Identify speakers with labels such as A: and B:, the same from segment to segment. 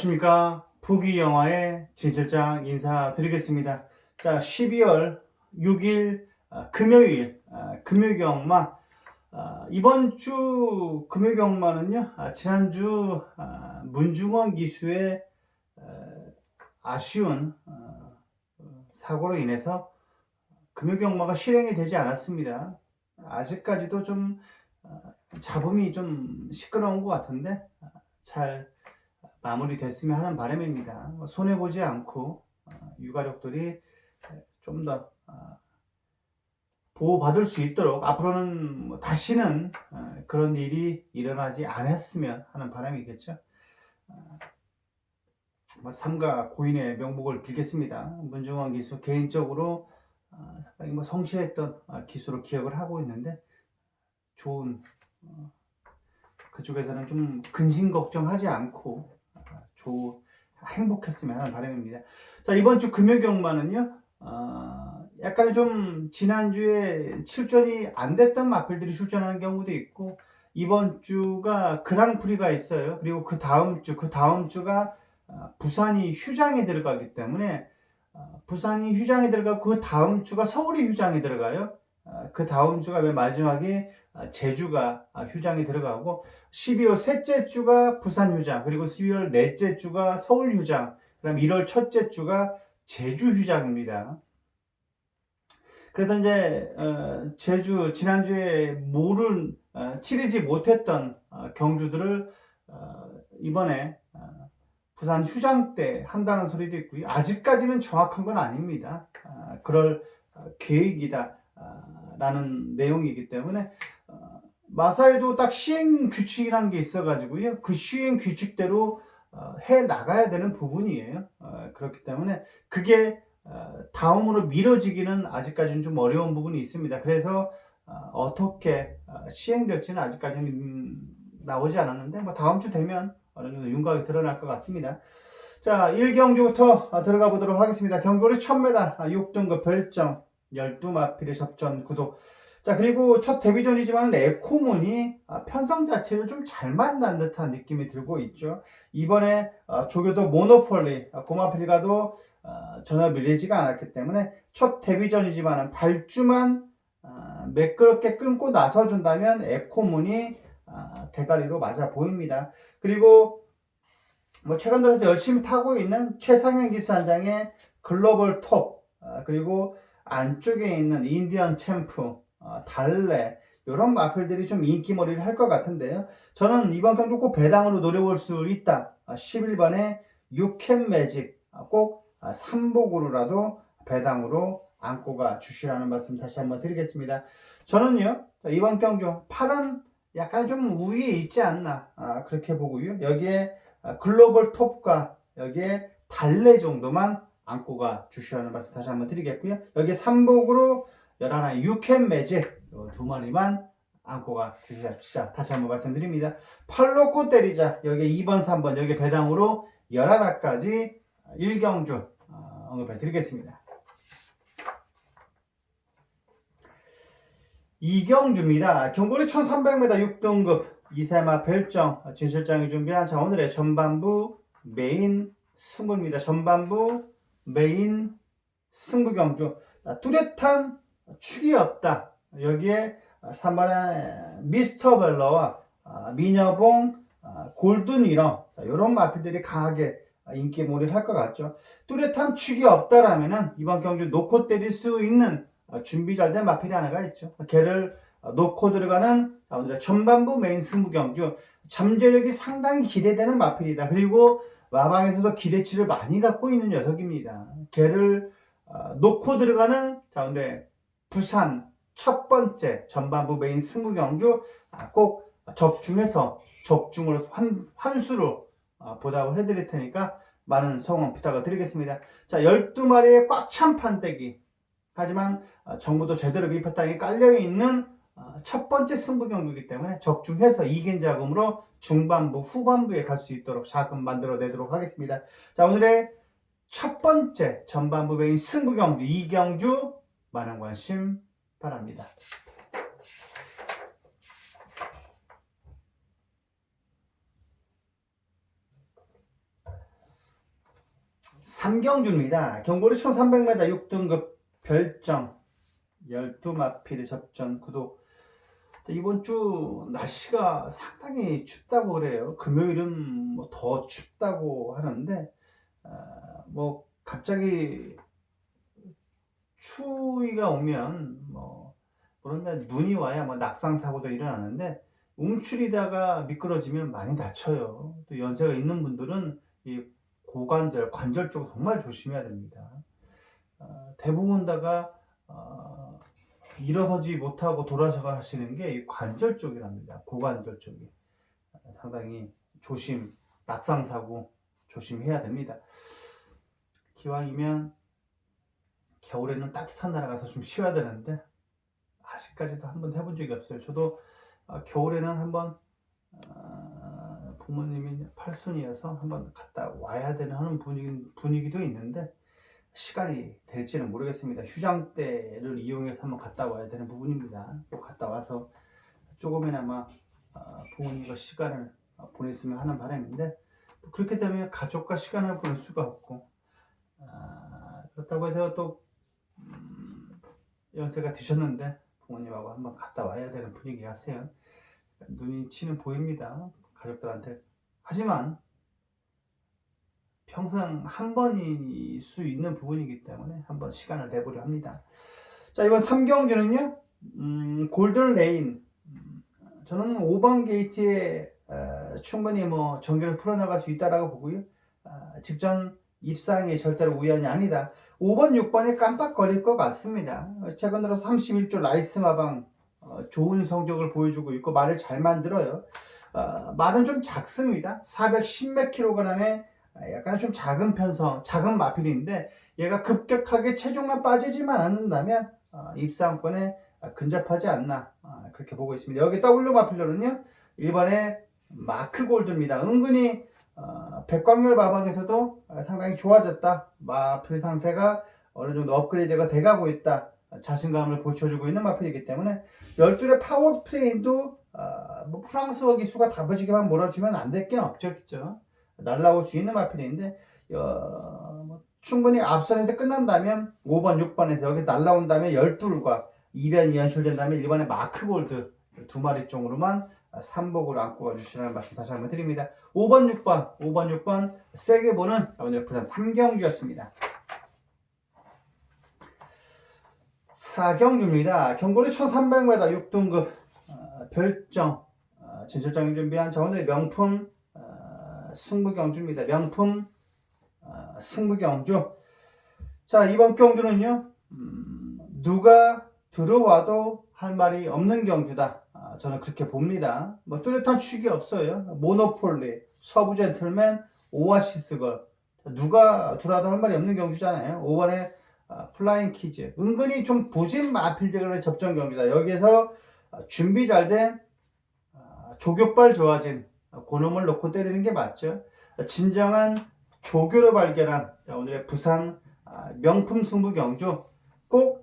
A: 안녕하십니까. 부기영화의 진실장 인사드리겠습니다. 자, 12월 6일 아, 금요일, 아, 금요 경마. 아, 이번 주 금요 경마는요, 아, 지난주 아, 문중원 기수의 에, 아쉬운 어, 사고로 인해서 금요 경마가 실행이 되지 않았습니다. 아직까지도 좀 어, 잡음이 좀 시끄러운 것 같은데 아, 잘 마무리됐으면 하는 바람입니다. 손해 보지 않고 어, 유가족들이 좀 더 보호받을 수 있도록 앞으로는 뭐 다시는 어, 그런 일이 일어나지 않았으면 하는 바람이겠죠. 어, 뭐 삼가 고인의 명복을 빌겠습니다. 문중원 기수 개인적으로 어, 뭐 성실했던 어, 기수로 기억을 하고 있는데 좋은 어, 그쪽에서는 좀 근심 걱정하지 않고 아, 조 행복했으면 하는 바람입니다. 자 이번 주 금요 경마는요. 어, 약간 좀 지난주에 출전이 안 됐던 마필들이 출전하는 경우도 있고 이번 주가 그랑프리가 있어요. 그리고 그 다음 주, 그 다음 주가 어, 부산이 휴장에 들어가기 때문에 어, 부산이 휴장에 들어가고 그 다음 주가 서울이 휴장에 들어가요. 어, 그 다음 주가 맨 마지막에 어, 제주가 어, 휴장에 들어가고 12월 셋째 주가 부산 휴장 그리고 12월 넷째 주가 서울 휴장 그다음 1월 첫째 주가 제주 휴장입니다. 그래서 이제 어, 제주 지난주에 모른 어, 치르지 못했던 어, 경주들을 어, 이번에 어, 부산 휴장 때 한다는 소리도 있고요. 아직까지는 정확한 건 아닙니다. 아, 그럴 어, 계획이다. 아, 라는 내용이기 때문에 어, 마사에도 딱 시행 규칙이라는 게 있어가지고요. 그 시행 규칙대로 어, 해 나가야 되는 부분이에요. 어, 그렇기 때문에 그게 어, 다음으로 미뤄지기는 아직까지는 좀 어려운 부분이 있습니다. 그래서 어, 떻게 시행될지는 아직까지는 음, 나오지 않았는데 뭐 다음 주 되면 어느 정도 윤곽이 드러날 것 같습니다. 자, 1경주부터 들어가 보도록 하겠습니다. 경고를 1000m 6등급 별점 12마필의 접전 구도. 자, 그리고 첫 데뷔전이지만 에코문이 아, 편성 자체를 좀 잘 만난 듯한 느낌이 들고 있죠. 이번에 어, 조교도 모노폴리, 아, 고마필가도 어, 전혀 밀리지가 않았기 때문에 첫 데뷔전이지만 발주만 아, 매끄럽게 끊고 나서준다면 에코문이 아, 대가리로 맞아 보입니다. 그리고 뭐 최근 들어서 열심히 타고 있는 최상현 기수 한 장의 글로벌 톱 아, 그리고 안쪽에 있는 인디언 챔프 어, 달래 이런 마필들이 좀 인기몰이를 할 것 같은데요. 저는 이번 경기 꼭 배당으로 노려볼 수 있다. 11번에 유캔 매직 아, 꼭 아, 삼복으로라도 배당으로 안고가 주시라는 말씀 다시 한번 드리겠습니다. 저는요 이번 경주 파란 약간 좀 우위에 있지 않나 아, 그렇게 보고요. 여기에 아, 글로벌 톱과 여기에 달래 정도만 안고가 주시라는 말씀 다시 한번 드리겠고요. 여기 삼복으로 11화 유캔 매직 요두 마리만 안고가 주시자 다시 한번 말씀드립니다. 팔로 코 때리자 여기 2번 3번 여기 배당으로 11화까지 1경주 어, 언급해 드리겠습니다. 이경주입니다. 경고리 1300m 6등급 이세마 별정 진실장이 준비한 자 오늘의 전반부 메인 승부입니다. 전반부 메인 승부 경주 자, 뚜렷한 축이 없다. 여기에 3번의 미스터 벨러와 아, 미녀봉, 아, 골든 위너 이런 마필들이 강하게 인기몰이를 할 것 같죠. 뚜렷한 축이 없다라면은 이번 경주 놓고 때릴 수 있는 어, 준비 잘 된 마필이 하나가 있죠. 걔를 어, 놓고 들어가는 전반부 메인 승부 경주 잠재력이 상당히 기대되는 마필이다. 그리고 마방에서도 기대치를 많이 갖고 있는 녀석입니다. 걔를 어, 놓고 들어가는 자 오늘 부산 첫 번째 전반부 메인 승부 경주 아, 꼭 적중해서 적중으로 환, 환수로 어, 보답을 해드릴 테니까 많은 성원 부탁을 드리겠습니다. 자 12마리의 꽉 찬 판때기 하지만 어, 정부도 제대로 밑바탕에 깔려있는 어, 첫 번째 승부 경기이기 때문에 적중해서 이긴 자금으로 중반부 후반부에 갈 수 있도록 자금 만들어 내도록 하겠습니다. 자 오늘의 첫 번째 전반부 메인 승부 경주 이경주 많은 관심 바랍니다. 삼경주입니다. 경보리 1300m 6등급 별정 12마필의 접전 구도 이번 주 날씨가 상당히 춥다고 그래요. 금요일은 뭐 더 춥다고 하는데 아, 뭐 갑자기 추위가 오면 뭐 그런 날 눈이 와야 뭐 낙상 사고도 일어나는데 움츠리다가 미끄러지면 많이 다쳐요. 또 연세가 있는 분들은 이 고관절, 관절 쪽 정말 조심해야 됩니다. 어, 대부분 다가 어, 일어서지 못하고 돌아서가 하시는 게이 관절 쪽이랍니다. 고관절 쪽이 어, 상당히 조심, 낙상 사고 조심해야 됩니다. 기왕이면 겨울에는 따뜻한 나라 가서 좀 쉬어야 되는데 아직까지도 한번 해본 적이 없어요. 저도 아, 겨울에는 한번 아, 부모님이 팔순이어서 한번 갔다 와야 되는 하는 분위기, 분위기도 있는데 시간이 될지는 모르겠습니다. 휴장 때를 이용해서 한번 갔다 와야 되는 부분입니다. 또 갔다 와서 조금이나마 아, 부모님과 시간을 아, 보냈으면 하는 바람인데 또 그렇게 되면 가족과 시간을 보낼 수가 없고 아, 그렇다고 해서 또 음, 연세가 드셨는데 부모님하고 한번 갔다 와야 되는 분위기라서요. 눈이 치는 보입니다. 가족들한테. 하지만 평생 한 번일 수 있는 부분이기 때문에 한번 시간을 내보려 합니다. 자, 이번 3경주는요, 음, 골든 레인. 음, 저는 5번 게이트에 어, 충분히 뭐 전기를 풀어나갈 수 있다라고 보고요. 아, 직전 입상이 절대로 우연이 아니다. 5번, 6번에 깜빡거릴 것 같습니다. 최근 들어 31조 라이스 마방 어, 좋은 성적을 보여주고 있고 말을 잘 만들어요. 어, 말은 좀 작습니다. 410몇 킬로그램의 약간 좀 작은 편성, 작은 마필인데 얘가 급격하게 체중만 빠지지만 않는다면 어, 입상권에 근접하지 않나 어, 그렇게 보고 있습니다. 여기 W 마필로는요 일반의 마크 골드입니다. 은근히 어, 백광열 마방에서도 상당히 좋아졌다. 마필 상태가 어느 정도 업그레이드가 돼가고 있다. 자신감을 보여주고 있는 마필이기 때문에 12의 파워 트레인도 어, 뭐 프랑스어 기수가 다부지게만 몰아주면 안 될 게 없죠. 그죠? 날라올 수 있는 마필인데 어, 뭐 충분히 앞선에서 끝난다면 5번, 6번에서 여기 날라온다면 12과 2변 연출된다면 1번에 마크골드 두 마리 쪽으로만 3복을 안고 가주시라는 말씀 다시 한번 드립니다. 5번, 6번, 5번, 6번 세게 보는 오늘 부산 3경주였습니다. 4경주입니다. 경고리 1300m 6등급 어, 별정 어, 진출장이 준비한 자 오늘의 명품 어, 승부경주입니다. 명품 어, 승부경주 자 이번 경주는요 음, 누가 들어와도 할 말이 없는 경주다. 아, 저는 그렇게 봅니다. 뭐 뚜렷한 축이 없어요. 모노폴리, 서부 젠틀맨, 오아시스걸 누가 들어와도 할 말이 없는 경주잖아요. 5번에 아, 플라잉 키즈 은근히 좀 부진 마필드간의 접전 경기다. 여기에서 아, 준비 잘된 아, 조교빨 좋아진 고놈을 놓고 때리는 게 맞죠. 진정한 조교를 발견한 오늘의 부산 명품 승부 경주 꼭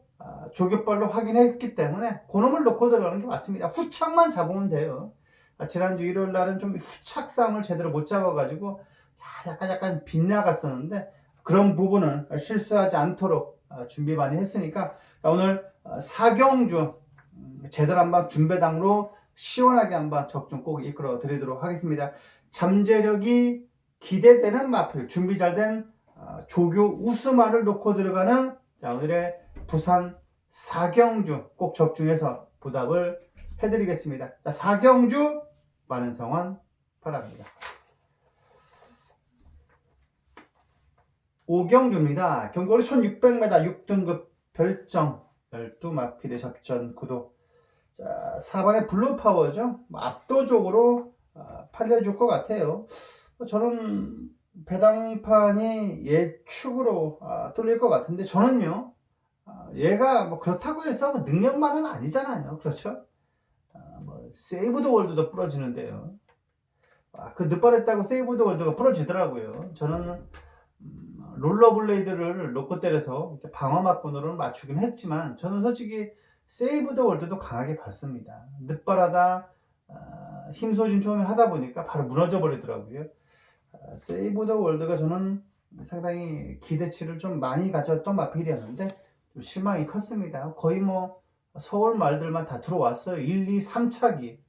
A: 조교빨로 확인했기 때문에 고놈을 놓고 들어가는 게 맞습니다. 후착만 잡으면 돼요. 지난주 일요일 날은 좀 후착 싸움을 제대로 못 잡아가지고 약간 약간 빗나갔었는데 그런 부분은 실수하지 않도록 준비 많이 했으니까 오늘 사경주 음, 제대로 한번 준배당으로 시원하게 한번 적중 꼭 이끌어 드리도록 하겠습니다. 잠재력이 기대되는 마필 준비 잘 된 조교 우스마를 놓고 들어가는 오늘의 부산 사경주 꼭 적중해서 보답을 해드리겠습니다. 자, 사경주 많은 성원 바랍니다. 오경주입니다. 경거리 1600m 6등급 별정 12마필의 접전 구도 자, 4번의 블루파워죠. 뭐 압도적으로 아, 팔려줄 것 같아요. 저는 배당판이 예축으로 아, 뚫릴 것 같은데 저는요 아, 얘가 뭐 그렇다고 해서 뭐 능력만은 아니잖아요. 그렇죠? 뭐 세이브 드 월드도 부러지는데요. 그 늦발했다고 세이브 드 월드가 부러지더라고요. 저는 롤러블레이드를 놓고 때려서 방어 막군으로는 맞추긴 했지만 저는 솔직히 세이브 더 월드도 강하게 봤습니다. 어, 힘 소진 처음에 하다 보니까 바로 무너져 버리더라고요. 어, 세이브 더 월드가 저는 상당히 기대치를 좀 많이 가졌던 마필이었는데 좀 실망이 컸습니다. 거의 뭐 서울 말들만 다 들어왔어요. 1, 2, 3차기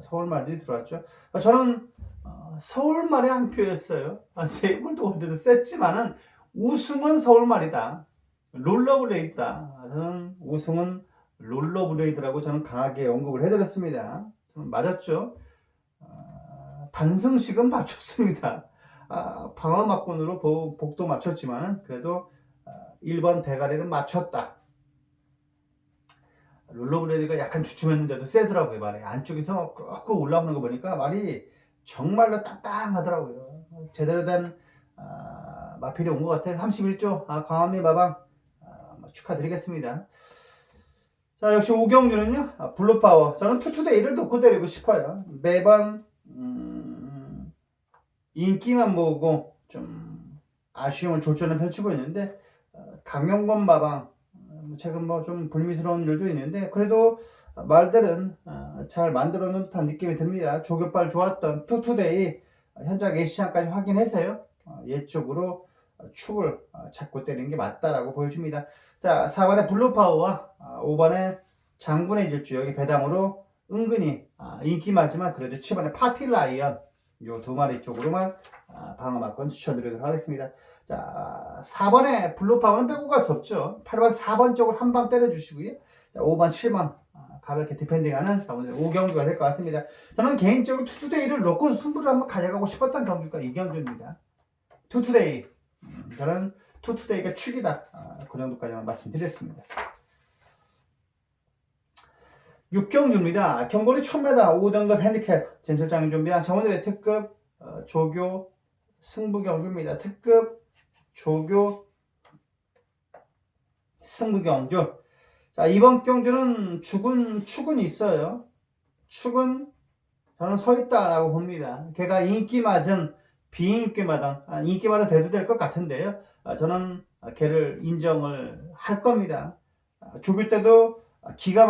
A: 서울 말들이 들어왔죠. 저는 어, 서울 말의 한 표였어요. 아, 세이블도 월드도 셌지만은 우승은 서울 말이다. 롤러블레이드다. 저는 우승은 롤러블레이드라고 저는 강하게 언급을 해드렸습니다. 저는 맞았죠. 아, 단승식은 맞췄습니다. 아, 방어 막군으로 복- 복도 맞췄지만은 그래도 아, 1번 대가리는 맞췄다. 롤러블레이드가 약간 주춤했는데도 세더라고요 말이. 안쪽에서 꾹꾹 올라오는 거 보니까 말이 정말로 땅땅하더라고요. 제대로 된 아, 마필이 온 것 같아요 31조. 아, 광안리 마방. 아, 뭐 축하드리겠습니다. 자 역시 오경주는요 아, 블루파워. 저는 투투데이를 놓고 데리고 싶어요. 매번 음, 인기만 모으고 좀 아쉬움을 졸전을 펼치고 있는데 어, 강영권 마방 어, 최근 뭐 좀 불미스러운 일도 있는데 그래도 말들은 어, 잘 만들어 놓은 듯한 느낌이 듭니다. 조교빨 좋았던 투투데이 어, 현장 예시장까지 확인해서요. 어, 예쪽으로 어, 축을 어, 잡고 때리는 게 맞다라고 보여줍니다. 자, 4번의 블루파워와 어, 5번의 장군의 질주 여기 배당으로 은근히 아, 인기 많지만 그래도 7번의 파티라이언 요 두 마리 쪽으로만 아, 방어 막건 추천드리도록 하겠습니다. 자, 4번에 블루파워는 빼고 갈 수 없죠. 8번, 4번 쪽을 한방 때려주시고요. 자, 5번, 7번 아, 가볍게 디펜딩하는 자, 오늘 5경주가 될 것 같습니다. 저는 개인적으로 투투데이를 놓고 승부를 한번 가져가고 싶었던 경주가 이 경주입니다. 투투데이. 음, 저는 투투데이가 축이다. 아, 그 정도까지만 말씀드렸습니다. 6경주입니다. 경고리 1000m 5등급 핸디캡 전철장이 준비한 정원들의 특급 어, 조교 승부 경주입니다. 특급 조교 승부 경주. 자, 이번 경주는 축은, 축은 있어요. 축은 저는 서 있다라고 봅니다. 걔가 인기 맞은 비인기 마당, 아, 인기 마당 돼도 될 것 같은데요. 아, 저는 걔를 인정을 할 겁니다. 아, 조교 때도 기가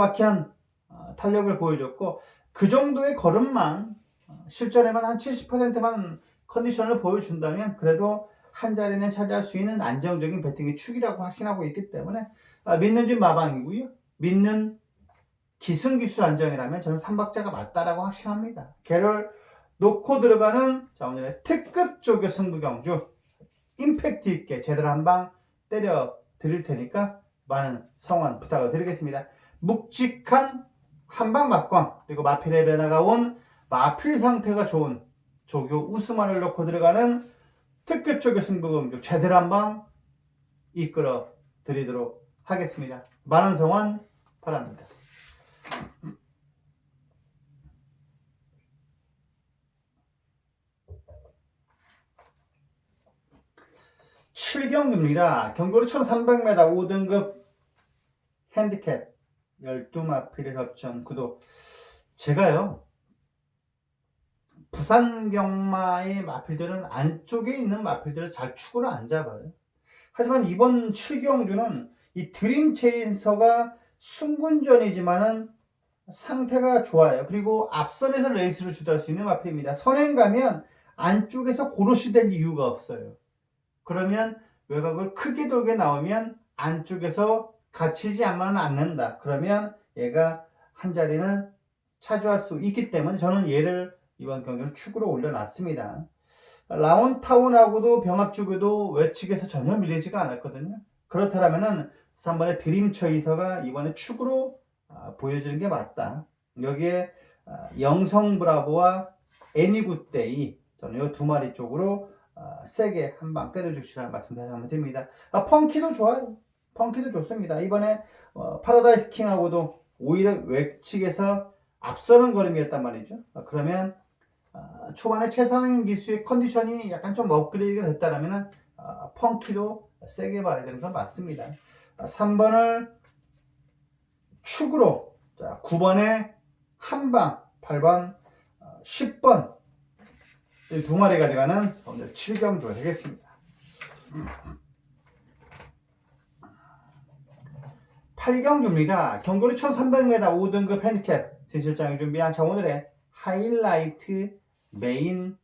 A: 아, 탄력을 보여줬고, 그 정도의 걸음만, 어, 실전에만 한 70%만 컨디션을 보여준다면, 그래도 한 자리는 차지할 수 있는 안정적인 배팅의 축이라고 확신하고 있기 때문에 아, 믿는 집 마방이고요. 믿는 기승기수 안정이라면 저는 삼박자가 맞다라고 확신합니다. 걔를 놓고 들어가는 자 오늘의 특급 조교 승부 경주 임팩트 있게 제대로 한 방 때려 드릴 테니까 많은 성원 부탁을 드리겠습니다. 묵직한 한방 막광 그리고 마필의 변화가 온 마필 상태가 좋은 조교 우스만을 놓고 들어가는 특급 조교 승부 경주 제대로 한방 이끌어 드리도록 하겠습니다. 많은 성원 바랍니다. 칠경주입니다 경고로 1300m 5등급 핸디캡 12마필의 접전 구도 제가요 부산 경마의 마필들은 안쪽에 있는 마필들을 잘 축으로 안 잡아요 하지만 이번 7경주는 이 드림 체인서가 순군전이지만은 상태가 좋아요. 그리고 앞선에서 레이스를 주도할 수 있는 마필입니다. 선행 가면 안쪽에서 고로시 될 이유가 없어요. 그러면 외곽을 크게 돌게 나오면 안쪽에서 갇히지 않으면 않는다. 그러면 얘가 한 자리는 차지할 수 있기 때문에 저는 얘를 이번 경기를 축으로 올려놨습니다. 라운타운하고도 병합주교도 외측에서 전혀 밀리지가 않았거든요. 그렇다면은 3번의 드림처이서가 이번에 축으로 아, 보여주는 게 맞다. 여기에 아, 영성 브라보와 애니굿데이 저는 이 두 마리 쪽으로 아, 세게 한 방 때려주시라는 말씀 다시 한번 드립니다. 아, 펑키도 좋아요. 펑키도 좋습니다. 이번에 어, 파라다이스 킹하고도 오히려 외측에서 앞서는 걸음이었단 말이죠. 아, 그러면 아, 초반에 최상위 기수의 컨디션이 약간 좀 업그레이드가 됐다라면 아, 펑키도 세게 봐야 되는 건 맞습니다. 아, 3번을 축으로 자 9번에 한방 8번 어, 10번 이두 마리 가져가는 오늘 7경주가 되겠습니다. 8경주입니다. 경거리 1300m 5등급 핸디캡 진실장이 준비한 자 오늘의 하이라이트 메인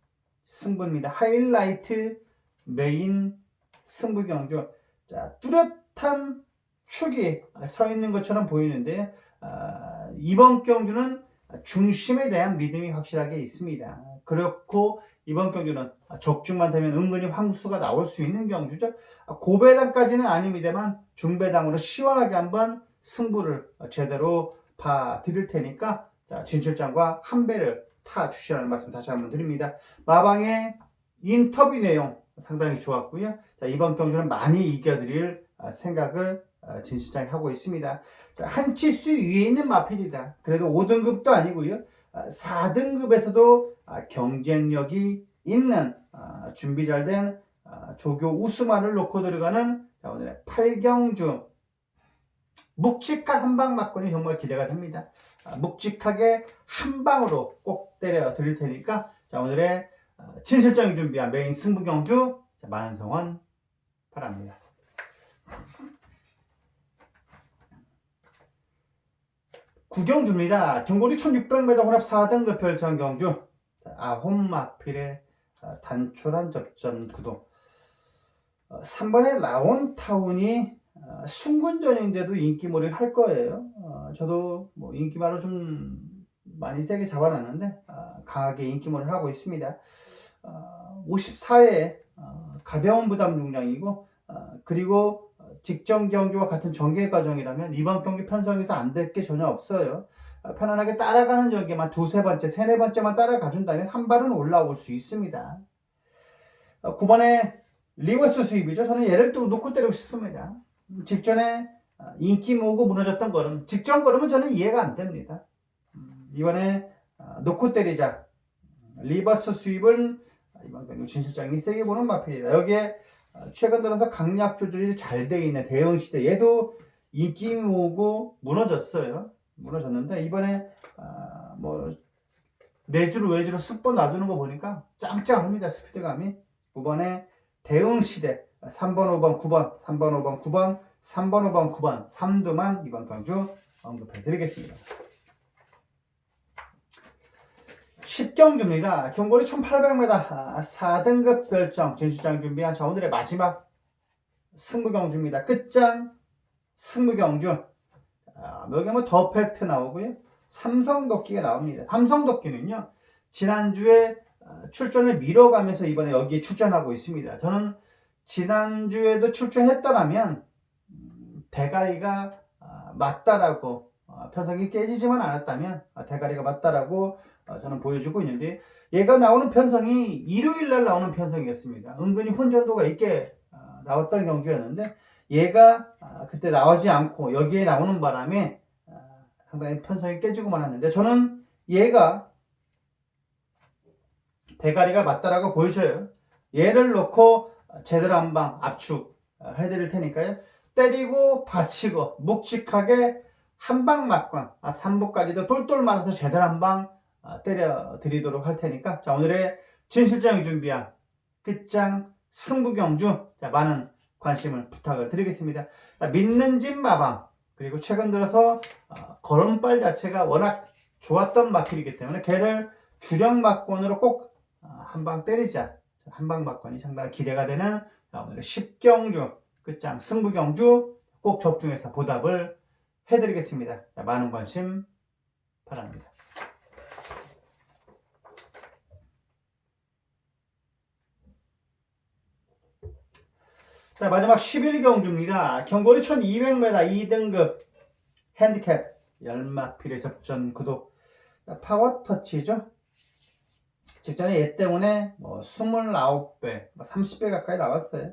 A: 승부입니다. 하이라이트 메인 승부 경주. 자, 뚜렷한 축이 서 있는 것처럼 보이는데 아, 이번 경주는 중심에 대한 믿음이 확실하게 있습니다. 그렇고 이번 경주는 적중만 되면 은근히 황수가 나올 수 있는 경주죠. 고배당까지는 아닙니다만 중배당으로 시원하게 한번 승부를 제대로 봐 드릴 테니까 자, 진실장과 한 배를 타 주시라는 말씀 다시 한번 드립니다. 마방의 인터뷰 내용 상당히 좋았고요. 자, 이번 경주는 많이 이겨드릴 아, 생각을 아, 진실장이 하고 있습니다. 자, 한 치수 위에 있는 마필이다. 그래도 5등급도 아니고요. 4등급에서도 아, 경쟁력이 있는 아, 준비 잘 된 조교 우수마를 놓고 들어가는 자, 오늘의 8경주 묵직한 한방 맞건이 정말 기대가 됩니다. 아, 묵직하게 한 방으로 꼭 때려 드릴 테니까 자, 오늘의 진실장이 준비한 메인 승부 경주 많은 성원 바랍니다. 구경주입니다. 경고리 1600m 혼합 4등급 별천 경주 아홉마필의 어, 단촐한 접전 구도 3번의 라온타운이 어, 순군전인데도 인기몰이를 할 거예요. 어, 저도 뭐 인기말로 좀 많이 세게 잡아놨는데 강하게 인기몰이를 하고 있습니다. 54회 가벼운 부담 중량이고 그리고 직전 경기와 같은 전개 과정이라면 이번 경기 편성에서 안 될 게 전혀 없어요. 아, 편안하게 따라가는 전개만 두세 번째, 세네 번째만 따라가 준다면 한 발은 올라올 수 있습니다. 9번에 어, 리버스 수입이죠. 저는 얘를 또 놓고 때리고 싶습니다. 직전에 아, 인기 모으고 무너졌던 걸음, 직전 걸음은 저는 이해가 안 됩니다. 음, 이번에 아, 놓고 때리자. 리버스 수입은 이번 경기 진실장이 세게 보는 마필이다. 여기에 어, 최근 들어서 강약 조절이 잘 돼 있는 대형 시대 얘도 인기 모으고 무너졌어요. 무너졌는데 이번에 아, 뭐 내주로 외주로 쓱번 놔주는 거 보니까 짱짱합니다 스피드감이 9번에 대응 시대 3번 5번 9번 3번 5번 9번 3번 5번 9번 3두만 이번 경주 언급해 드리겠습니다. 10경주입니다. 경거리 1800m 4등급 별정 진수장 준비한 자 오늘의 마지막 승부경주입니다. 끝장 승부경주 아, 여기 하면 더 팩트 나오고요. 삼성덕기가 나옵니다. 삼성덕기는요. 지난주에 아, 출전을 미뤄가면서 이번에 여기에 출전하고 있습니다. 저는 지난주에도 출전했더라면 음, 대가리가 아, 맞다라고 어, 편성이 깨지지만 않았다면 대가리가 맞다라고 어, 저는 보여주고 있는데 얘가 나오는 편성이 일요일 날 나오는 편성이었습니다. 은근히 혼전도가 있게 어, 나왔던 경주였는데 얘가 어, 그때 나오지 않고 여기에 나오는 바람에 상당히 편성이 깨지고 말았는데 저는 얘가 대가리가 맞다라고 보여져요. 얘를 놓고 제대로 한 방 압축 해드릴 테니까요. 때리고 받치고 묵직하게 한 방 맞건 아, 3부까지도 똘똘 맞아서 제대로 한방 아, 때려 드리도록 할 테니까. 자 오늘의 진실장이 준비한 끝장 승부경주. 자, 많은 관심을 부탁을 드리겠습니다. 자, 믿는 집 마방. 그리고 최근 들어서 어, 걸음발 자체가 워낙 좋았던 마필이기 때문에 걔를 주력 막권으로 꼭 한방 어, 때리자. 한 방 막권이 상당히 기대가 되는 자, 오늘의 10경주 끝장 승부경주 꼭 적중해서 보답을 해드리겠습니다. 자, 많은 관심 바랍니다. 자, 마지막 11경주입니다. 경거리 1200m 2등급 핸디캡 열마필의 접전 구독 파워터치죠. 직전에 얘 때문에 뭐 29배, 30배 뭐 가까이 나왔어요.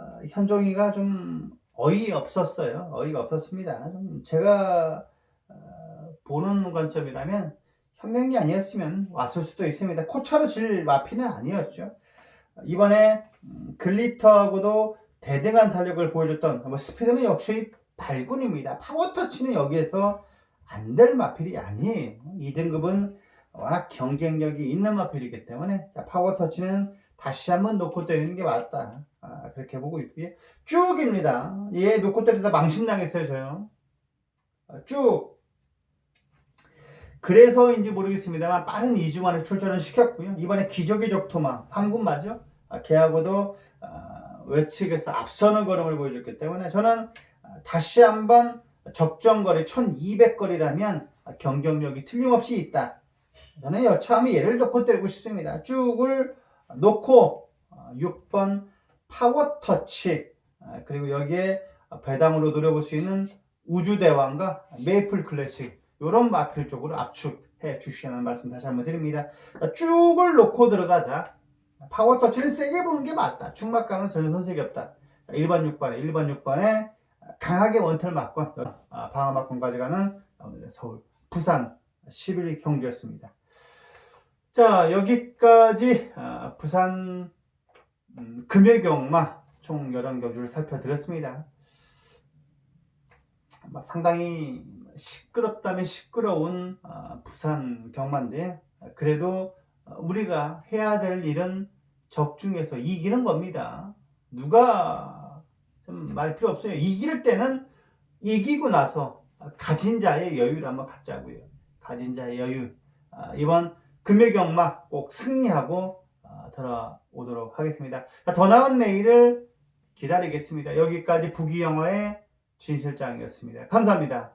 A: 어, 현종이가 좀 어이없었어요. 어이가 없었습니다. 좀 제가 어, 보는 관점이라면 현명이 아니었으면 왔을 수도 있습니다. 코차로 질 마피는 아니었죠. 이번에 음, 글리터하고도 대등한 탄력을 보여줬던 뭐 스피드는 역시 발군입니다. 파워터치는 여기에서 안 될 마필이 아니에요. 2등급은 워낙 경쟁력이 있는 마필이기 때문에 파워터치는 다시 한번 놓고 때리는 게 맞다. 아, 그렇게 보고 있고요. 쭉입니다. 얘 놓고 때리다 망신당했어요, 저요. 아, 쭉. 그래서인지 모르겠습니다만 빠른 2주 만에 출전을 시켰고요. 이번에 기적의 적토마 3군 맞죠? 아, 걔하고도 아, 어, 외측에서 앞서는 걸음을 보여줬기 때문에 저는 어, 다시 한번 적정거리 1200거리라면 경쟁력이 틀림없이 있다. 저는 여차하면 얘를 놓고 때리고 싶습니다. 쭉을 놓고 어, 6번 파워 터치 아, 그리고 여기에 배당으로 노려볼 수 있는 우주대왕과 메이플 클래식 이런 마필 쪽으로 압축해 주시라는 말씀 다시 한번 드립니다. 자, 쭉을 놓고 들어가자. 파워 터치를 세게 보는 게 맞다. 중막감은 전혀 손색이 없다. 자, 1번 6번에 1번 6번에 강하게 원털 맞건 아, 방어 맞건 가져가는 오늘의 서울 부산 11일 경주였습니다. 자 여기까지 아, 부산 음, 금요 경마 총 11경주를 살펴드렸습니다. 상당히 시끄럽다면 시끄러운 아, 부산 경마인데 그래도 어, 우리가 해야 될 일은 적중해서 이기는 겁니다. 누가 좀 말 필요 없어요. 이길 때는 이기고 나서 가진 자의 여유를 한번 갖자고요. 가진 자의 여유. 아, 이번 금요경마 꼭 승리하고 아, 돌아오도록 하겠습니다. 자, 더 나은 내일을 기다리겠습니다. 여기까지 부기영어의 진 실장이었습니다. 감사합니다.